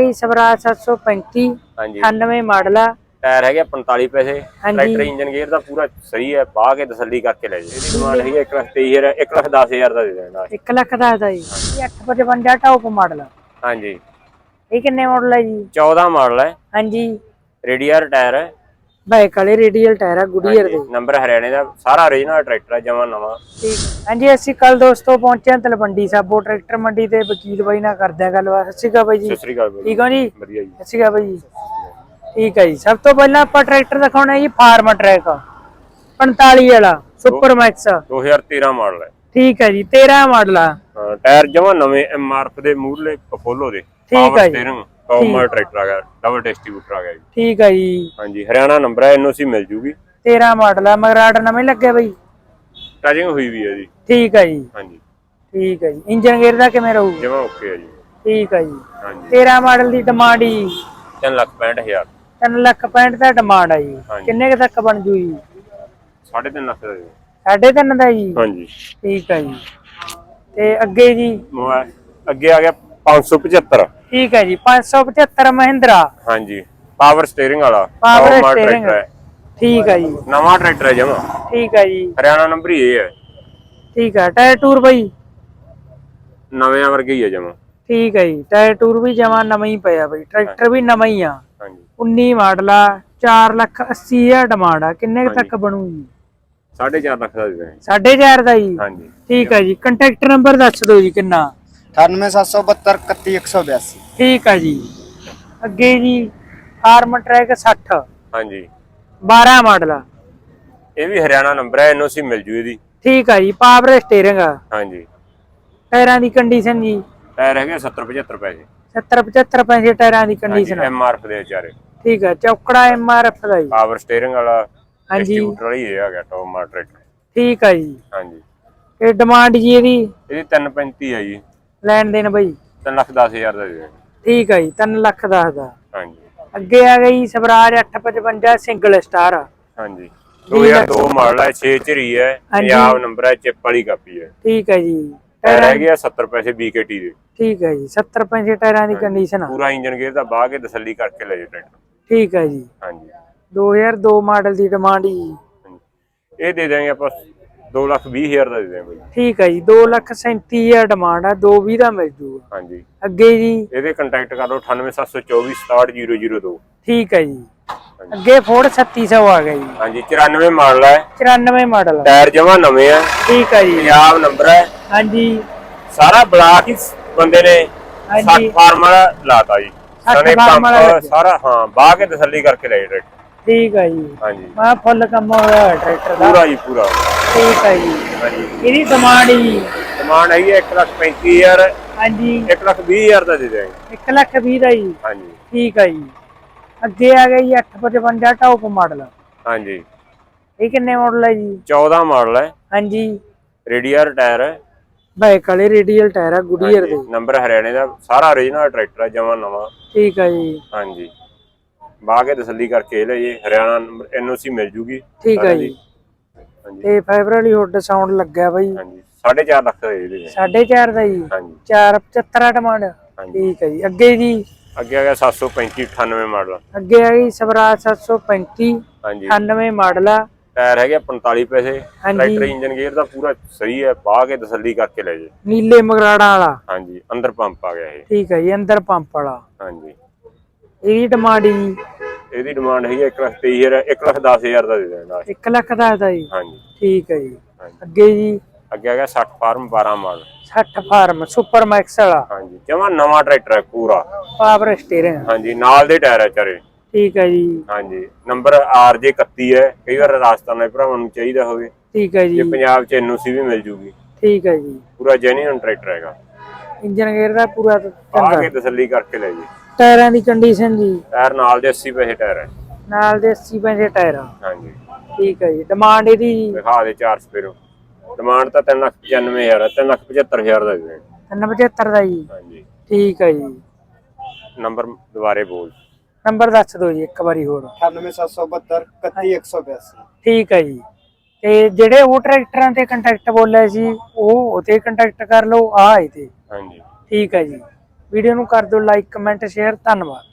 ਇਹ ਸਵਰਾਜ 735 ਹਾਂਜੀ। 98 ਮਾਡਲ ਆ। ਟਾਇਰ ਹੈਗੇ 45 ਪੈਸੇ। ਟਰੈਕਟਰ ਇੰਜਨ ਗੇਅਰ ਦਾ ਪੂਰਾ ਸਹੀ ਹੈ ਪਾ ਕੇ ਤਸੱਲੀ ਕਰਕੇ ਲੈ ਜਾਓ। ਇਹਦੀ ਡਿਮਾਂਡ ਹੈਗੀ 1 ਲੱਖ 23000 1 ਲੱਖ 10000 ਦਾ ਦੇ ਦੇਣਾ 1 ਲੱਖ ਦਾ ਦਾ ਜੀ। ਇਹ 855 ਟੌਪ ਮਾਡਲ ਹਾਂਜੀ। ਇਹ ਕਿੰਨੇ ਮਾਡਲ ਹੈ ਜੀ? 14 ਮਾਡਲ ਹੈ ਹਾਂਜੀ। ਰੇਡੀਅਰ ਟਾਇਰ ਹੈ ਬਾਈਕ ਵਾਲੇ ਰੇਡੀਅਲ ਟਾਇਰ ਆ ਗੁਡੀਅਰ ਦੇ। ਨੰਬਰ ਹਰਿਆਣੇ ਦਾ ਸਾਰਾ origignal ਟਰੈਕਟਰ ਹੈ ਜਮਾ ਨਵਾਂ। ਠੀਕ। ਹਾਂਜੀ ਅਸੀਂ ਕੱਲ ਦੋਸਤੋ ਪਹੁੰਚੇ ਹਾਂ ਤਲਵੰਡੀ ਸਾਬੋ ਟਰੈਕਟਰ ਮੰਡੀ ਤੇ ਵਕੀਲ ਬਾਈ ਨਾਲ ਕਰਦੇ ਆ ਗੱਲਬਾਤ। ਸਤਿ ਸ਼੍ਰੀ ਅਕਾਲ ਬਾਈ ਜੀ। ਸਤਿ ਸ੍ਰੀ ਅਕਾਲ ਬਾਈ। ਠੀਕ ਹੋ ਜੀ? ਵਧੀਆ ਜੀ। ਸਤਿ ਸ਼੍ਰੀ ਅਕਾਲ ਬਾਈ ਜੀ। ਠੀਕ ਹੈ ਜੀ। ਸਭ ਤੋਂ ਪਹਿਲਾਂ ਆਪਾਂ ਟਰੈਕਰ ਦਿਖਾਉਣਾ ਹੈ ਜੀ ਫਾਰਮ ਟਰੈਕ 45 ਵਾਲਾ ਸੁਪਰ ਮੈਕਸ 2013 ਮਾਡਲ ਹੈ। ਠੀਕ ਹੈ ਜੀ 13 ਮਾਡਲ ਆ। ਹਾਂ, ਟਾਇਰ ਜਮਾ ਨਵੇਂ ਐਮਆਰਐਫ ਦੇ ਮੂਹਰਲੇ ਅਪੋਲੋ ਦੇ। ਠੀਕ ਹੈ ਜੀ। ਟੌਪ ਟਰੈਕਟਰ ਆ ਗਿਆ ਡਬਲ ਡਿਸਟ੍ਰੀਬਿਊਟਰ ਆ ਗਿਆ ਜੀ। ਠੀਕ ਹੈ ਜੀ। ਹਾਂਜੀ ਹਰਿਆਣਾ ਨੰਬਰ ਹੈ ਐਨਓਸੀ ਮਿਲ ਜੂਗੀ। 13 ਮਾਡਲ ਆ ਮਗਰਾਟ ਨਵੇਂ ਲੱਗੇ ਬਈ। ਟਾਜਿੰਗ ਹੋਈ ਵੀ ਹੈ ਜੀ। ਠੀਕ ਹੈ ਜੀ। ਹਾਂਜੀ। ਠੀਕ ਹੈ ਜੀ। ਇੰਜਨ ਗੇਅਰ ਦਾ ਕਿਵੇਂ ਰਹੂ? ਜਮਾ ਓਕੇ ਹੈ ਜੀ। ਠੀਕ ਹੈ ਜੀ। ਹਾਂਜੀ। 13 ਮਾਡਲ ਦੀ ਡਿਮਾਂਡ ਜੀ? 3 ਲੱਖ 65000 3 ਲੱਖ 65 ਦਾ ਡਿਮਾਂਡ ਆ ਜੀ। ਹਾਂਜੀ। ਕਿੰਨੇ ਕੁ ਤੱਕ ਬਣ ਜੂ ਜੀ? 3.5 ਲੱਖ ਦਾ ਜੀ। ਸਾਢੇ ਤਿੰਨ ਦਾ ਜੀ? ਹਾਂਜੀ। ਠੀਕ ਹੈ ਜੀ। ਤੇ ਅੱਗੇ ਜੀ? ਮੋਬਾਈਲ ਅੱਗੇ ਆ ਗਿਆ 575 ਠੀਕ ਹੈ ਜੀ 575 ਮਹਿੰਦਰਾ। ਹਾਂਜੀ ਪਾਵਰ ਸਟੀਅਰਿੰਗ ਵਾਲਾ ਪਾਵਰ ਹੈ। ਠੀਕ ਹੈ ਜੀ। ਨਵਾਂ ਟਰੈਕਟਰ ਹੈ ਜਮਾ। ਠੀਕ ਹੈ ਜੀ। ਹਰਿਆਣਾ ਨੰਬਰ ਹੀ ਹੈ। ਠੀਕ ਹੈ ਟਾਇਰ ਟੂਰ ਬਈ। ਨਵੇਂ ਵਰਗੇ ਹੀ ਹੈ ਜਮਾ। ਠੀਕ ਹੈ ਜੀ ਟਾਇਰ ਟੂਰ ਵੀ ਜਮਾ ਨਵਾਂ ਹੀ ਪਿਆ ਬਈ ਟਰੈਕਟਰ ਵੀ ਨਵਾਂ ਹੀ ਆ। ਹਾਂਜੀ। 19 ਮਾਡਲ ਆ 4 ਲੱਖ 80 ਹਜ਼ਾਰ ਡਿਮਾਂਡ ਆ। ਕਿੰਨੇ ਤੱਕ ਬਣੂ ਜੀ 4.5 ਲੱਖ ਦਾ ਸਾਢੇ ਚਾਰ ਦਾ ਜੀ। ਹਾਂਜੀ। ਠੀਕ ਹੈ ਜੀ ਕੰਟੈਕਟ ਨੰਬਰ ਦੱਸ ਦਿਓ ਜੀ ਕਿੰਨਾ। 98772 31182 ਠੀਕ ਹੈ ਜੀ। ਅੱਗੇ ਜੀ ਫਾਰਮ ਟਰੈਕ 60 ਹਾਂਜੀ। 12 ਮਾਡਲ ਆ। ਇਹ ਵੀ ਹਰਿਆਣਾ ਨੰਬਰ ਹੈ ਐਨਓਸੀ ਮਿਲ ਜੂ ਇਹਦੀ। ਠੀਕ ਹੈ ਜੀ ਪਾਵਰ ਸਟੀਅਰਿੰਗ ਆ। ਹਾਂਜੀ। ਟਾਇਰਾਂ ਦੀ ਕੰਡੀਸ਼ਨ ਜੀ। ਟਾਇਰ ਹੈਗੇ 70 75 ਪੈਸੇ। 70 75 ਪੈਸੇ ਟਾਇਰਾਂ ਦੀ ਕੰਡੀਸ਼ਨ ਐਮਆਰਐਫ ਦੇ ਵਿਚਾਰੇ। ਠੀਕ ਹੈ ਚੌਕੜਾ ਐਮਆਰਐਫ ਦਾ ਜੀ। ਪਾਵਰ ਸਟੀਅਰਿੰਗ ਵਾਲਾ ਹਾਂਜੀ। ਡਿਸਟ੍ਰੀਬਿਊਟਰ ਹੀ ਇਹ ਆ ਗਿਆ ਟੌਪ ਮਾਡਲ ਟਰੈਕਟਰ ਠੀਕ ਹੈ ਜੀ। ਹਾਂਜੀ। ਇਹ ਡਿਮਾਂਡ ਜੀ ਇਹਦੀ? ਇਹਦੀ 335 ਹੈ ਜੀ। ਲੈਣ ਦੇਣ ਬਈ। 3 ਲੱਖ 10000 ਦਾ ਦੇ ਠੀਕ ਹੈ ਜੀ 3 ਲੱਖ ਦਾ ਦਾ ਹਾਂਜੀ। ਅੱਗੇ ਆ ਗਈ ਸਵਰਾਜ 855 ਸਿੰਗਲ ਸਟਾਰ। ਹਾਂਜੀ। 2002 ਮਾਡਲ ਹੈ 6 ਚਰੀ ਹੈ ਹਾਂਜੀ। ਪੰਜਾਬ ਨੰਬਰ ਹੈ ਚਿੱਪ ਵਾਲੀ ਕਾਪੀ ਹੈ ਠੀਕ ਹੈ ਜੀ। ਟਾਇਰ ਹੈਗੇ ਆ 70 ਪੈਸੇ BKT ਦੇ। ਠੀਕ ਹੈ ਜੀ 70 ਪੈਸੇ ਟਾਇਰਾਂ ਦੀ ਕੰਡੀਸ਼ਨ ਆ। ਪੂਰਾ ਇੰਜਨ ਗੇਅਰ ਦਾ ਬਾਹ ਕੇ ਤਸੱਲੀ ਕਰਕੇ ਲੈ ਜਾਓ ਟਰੈਕਟਰ। ਠੀਕ ਹੈ ਜੀ। ਹਾਂਜੀ। 2002 ਮਾਡਲ ਦੀ ਡਿਮਾਂਡ ਜੀ ਹਾਂਜੀ। ਇਹ ਦੇ ਦਾਂਗੇ ਆਪਾਂ 2 ਲੱਖ 20 ਹਜ਼ਾਰ ਦਾ ਦੇ ਦਾਂਗੇ ਬਾਈ। ਠੀਕ ਹੈ ਜੀ 2 ਲੱਖ 37 ਹਜ਼ਾਰ ਡਿਮਾਂਡ ਆ 220 ਦਾ ਮਿਲ ਜੂਗਾ। ਹਾਂਜੀ। ਅੱਗੇ ਜੀ। ਇਹਦੇ ਕੰਟੈਕਟ ਕਰ ਲਓ 98724 67002 ਠੀਕ ਹੈ ਜੀ। ਅੱਗੇ ਫੋਰਡ 3600 ਆ ਗਿਆ ਜੀ। ਹਾਂਜੀ 94 ਮਾਡਲ ਹੈ 94 ਮਾਡਲ ਟਾਇਰ ਜਮਾ ਨਵੇਂ ਆ। ਠੀਕ ਹੈ ਜੀ। ਪੰਜਾਬ ਨੰਬਰ ਹੈ ਹਾਂਜੀ। ਸਾਰਾ ਬਲਾਕ ਹੀ ਬੰਦੇ ਨੇ ਹਾਂਜੀ। 60 ਫਾਰਮ ਵਾਲਾ ਲਾਤਾ ਜੀ। 60 ਸਣੇ ਪੰਪ। ਸਾਰਾ ਹਾਂ ਬਾਹ ਕੇ ਤਸੱਲੀ ਕਰਕੇ ਲੈ ਟਰੈਕਟਰ ਠੀਕ ਹੈ ਜੀ। ਹਾਂਜੀ। ਮੈਂ ਫੁੱਲ ਕੰਮ ਹੋਇਆ ਹੋਇਆ ਟਰੈਕਟਰ ਦਾ। ਪੂਰਾ ਜੀ ਪੂਰਾ। ਠੀਕ ਹੈ ਜੀ। ਹਾਂਜੀ। ਇਹਦੀ ਡਿਮਾਂਡ ਜੀ ਡਿਮਾਂਡ ਹੈਗੀ 1 ਲੱਖ 35000 ਹਾਂਜੀ। 1 ਲੱਖ 20000 ਦਾ ਦੇ ਦੇਵਾਂਗੇ 1 ਲੱਖ 20 ਦਾ ਜੀ। ਹਾਂਜੀ। ਠੀਕ ਹੈ ਜੀ। ਅੱਗੇ ਆ ਗਿਆ ਜੀ 855 ਟੌਪ ਮਾਡਲ। ਹਾਂਜੀ। ਇਹ ਕਿੰਨੇ ਮਾਡਲ ਹੈ ਜੀ? 14 ਮਾਡਲ ਹੈ ਹਾਂਜੀ। ਰੇਡੀਅਰ ਟਾਇਰ ਹੈ ਬਾਈਕ ਵਾਲੇ ਰੇਡੀਅਲ ਟਾਇਰ ਆ ਗੁਡੀਅਰ ਦੇ। ਨੰਬਰ ਹਰਿਆਣੇ ਦਾ। ਸਾਰਾ origignal ਟਰੈਕਟਰ ਹੈ ਜਮਾ ਨਵਾਂ। ਠੀਕ ਹੈ ਜੀ। ਹਾਂਜੀ। ਬਾਹ ਕੇ ਤਸੱਲੀ ਕਰਕੇ ਲੈ ਜੇ ਹਰਿਆਣਾ ਨੰਬਰ ਐਨਓਸੀ ਮਿਲ ਜੂਗੀ। ਠੀਕ ਹੈ ਜੀ। ਤੇ ਫਾਈਬਰ ਵਾਲੀ ਹੁੱਡ ਸਾਊਂਡ ਲੱਗਿਆ ਬਾਈ। ਹਾਂਜੀ 4.5 ਲੱਖ ਦਾ ਇਹਦੇ ਵਿੱਚ। 4.5 ਦਾ ਜੀ। ਹਾਂਜੀ। 475 ਡਿਮਾਂਡ ਹਾਂਜੀ। ਠੀਕ ਹੈ ਜੀ। ਅੱਗੇ ਜੀ। ਅੱਗੇ ਆ ਗਿਆ 735 98 ਮਾਡਲ। ਅੱਗੇ ਆ ਗਈ ਸਵਰਾਜ 735 ਹਾਂਜੀ। 98 ਮਾਡਲ ਆ। ਟਾਇਰ ਹੈਗੇ 45 ਪੈਸੇ। ਟਰੈਕਟਰ ਇੰਜਨ ਗੇਅਰ ਦਾ ਪੂਰਾ ਸਹੀ ਹੈ ਬਾਹ ਕੇ ਤਸੱਲੀ ਕਰਕੇ ਲੈ ਜੇ। ਨੀਲੇ ਮਗਰਾੜਾ ਵਾਲਾ। ਹਾਂਜੀ ਅੰਦਰ ਪੰਪ ਆ ਗਿਆ ਇਹ। ਠੀਕ ਹੈ ਜੀ ਅੰਦਰ ਪੰਪ ਵਾਲਾ। ਹਾਂਜੀ। ਇਹਦੀ ਡਿਮਾਂਡ ਜੀ ਇਹਦੀ ਡਿਮਾਂਡ ਹੈਗੀ 1 ਲੱਖ 23000 1 ਲੱਖ 10000 ਦਾ ਦੇ ਦੇਣਾ 1 ਲੱਖ ਦਾ ਦਾ ਜੀ। ਹਾਂਜੀ। ਠੀਕ ਹੈ ਜੀ। ਅੱਗੇ ਜੀ। ਅੱਗੇ ਆ ਗਿਆ 60 farm 12 model. 60 farm super max ਵਾਲਾ। ਹਾਂਜੀ ਜਮਾ ਨਵਾਂ ਟਰੈਕਟਰ ਹੈ ਪੂਰਾ। ਪਾਵਰ ਸਟੀਅਰਿੰਗ ਹਾਂਜੀ ਨਾਲ ਦੇ ਟਾਇਰ ਹੈ ਚਾਰੇ। ਠੀਕ ਹੈ ਜੀ। ਹਾਂਜੀ ਨੰਬਰ RJ 31 ਹੈ। ਕਈ ਵਾਰ ਰਾਜਸਥਾਨ ਦੇ ਭਰਾਵਾਂ ਨੂੰ ਚਾਹੀਦਾ ਹੋਵੇ। ਠੀਕ ਹੈ ਜੇ। ਜੀ ਪੰਜਾਬ ਚ ਐਨਓਸੀ ਵੀ ਮਿਲ ਜੂਗੀ। ਠੀਕ ਹੈ ਜੀ। ਪੂਰਾ ਜੈਨੂਇਨ ਟਰੈਕਟਰ ਹੈਗਾ। ਇੰਜਨ ਗੇਅਰ ਦਾ ਪੂਰਾ ਆ ਕੇ ਤਸੱਲੀ ਕਰਕੇ ਲੈ ਜੀ। ਟਾਇਰਾਂ ਦੀ ਕੰਡੀਸ਼ਨ ਜੀ। ਟਾਇਰ ਨਾਲ ਦੇ 80 ਪੈਸੇ ਟਾਇਰ ਹੈ ਨਾਲ ਦੇ 80 ਪੈਸੇ ਟਾਇਰ ਆ। ਹਾਂਜੀ। ਠੀਕ ਹੈ ਜੀ। ਡਿਮਾਂਡ ਇਹਦੀ ਜੀ ਦਿਖਾ ਦੇ ਚਾਰ ਸਪੇਰੋ। ਡਿਮਾਂਡ ਤਾਂ 395000 ਹੈ 375000 ਦਾ ਦੇਣਾ। 375 ਦਾ ਜੀ। ਹਾਂਜੀ। ਠੀਕ ਹੈ ਜੀ। ਨੰਬਰ ਦੁਬਾਰੇ ਬੋਲ। ਨੰਬਰ ਦੱਸ ਦਿਓ ਜੀ ਇੱਕ ਵਾਰੀ ਹੋਰ। 98772 31182 ਠੀਕ ਹੈ ਜੀ। ਤੇ ਜਿਹੜੇ ਉਹ ਟਰੈਕਟਰਾਂ ਤੇ ਕੰਟੈਕਟ ਬੋਲਿਆ ਸੀ ਉਹ ਉਤੇ ਕੰਟੈਕਟ ਕਰ ਲਓ ਆ ਤੇ ਹਾਂਜੀ। ਠੀਕ ਹੈ ਜੀ। ਵੀਡੀਓ ਨੂੰ ਕਰ ਦਿਓ ਲਾਈਕ ਕਮੈਂਟ ਸ਼ੇਅਰ ਧੰਨਵਾਦ।